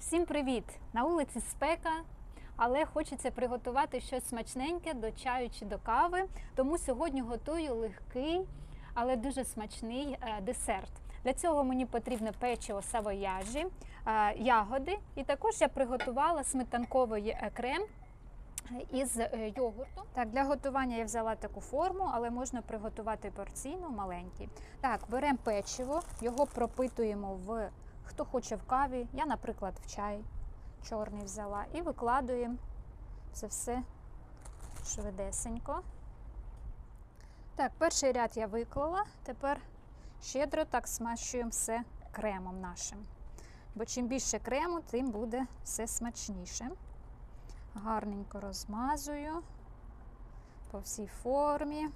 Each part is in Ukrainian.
Всім привіт! На вулиці спека, але хочеться приготувати щось смачненьке до чаю чи до кави. Тому сьогодні готую легкий, але дуже смачний е, десерт. Для цього мені потрібно печиво савояжі, е, ягоди, і також я приготувала сметанковий е, крем із йогурту. Так, для готування я взяла таку форму, але можна приготувати порційно маленький. Так, беремо печиво, його пропитуємо в хто хоче в каві. Я, наприклад, в чай чорний взяла і викладуємо це все швидесенько. Так, перший ряд я виклала. Тепер щедро так смащуємо все кремом нашим. Бо чим більше крему, тим буде все смачніше. Гарненько розмазую по всій формі.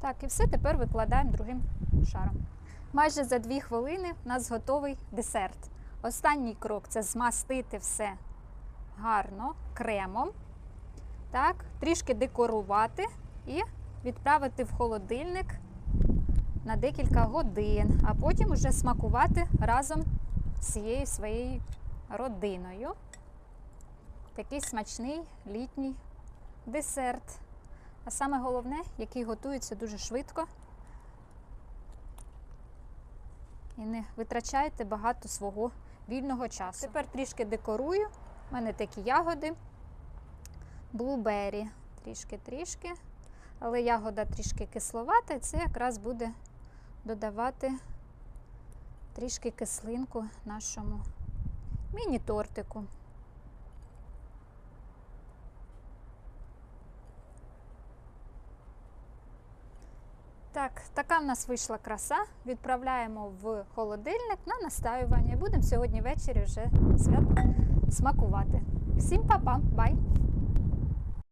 Так, і все тепер викладаємо другим шаром. Майже за 2 хвилини у нас готовий десерт. Останній крок це змастити все гарно кремом. Так, трішки декорувати і відправити в холодильник на декілька годин, а потім вже смакувати разом з цією своєю родиною. Такий смачний літній десерт. А саме головне, який готується дуже швидко. І не витрачайте багато свого вільного часу. Тепер трішки декорую. У мене такі ягоди, блубері, трішки-трішки. Але ягода трішки кисловата, це якраз буде додавати трішки кислинку нашому міні-тортику. Так, така в нас вийшла краса. Відправляємо в холодильник на настаювання. Будемо сьогодні ввечері вже свят смакувати. Всім па-па, бай!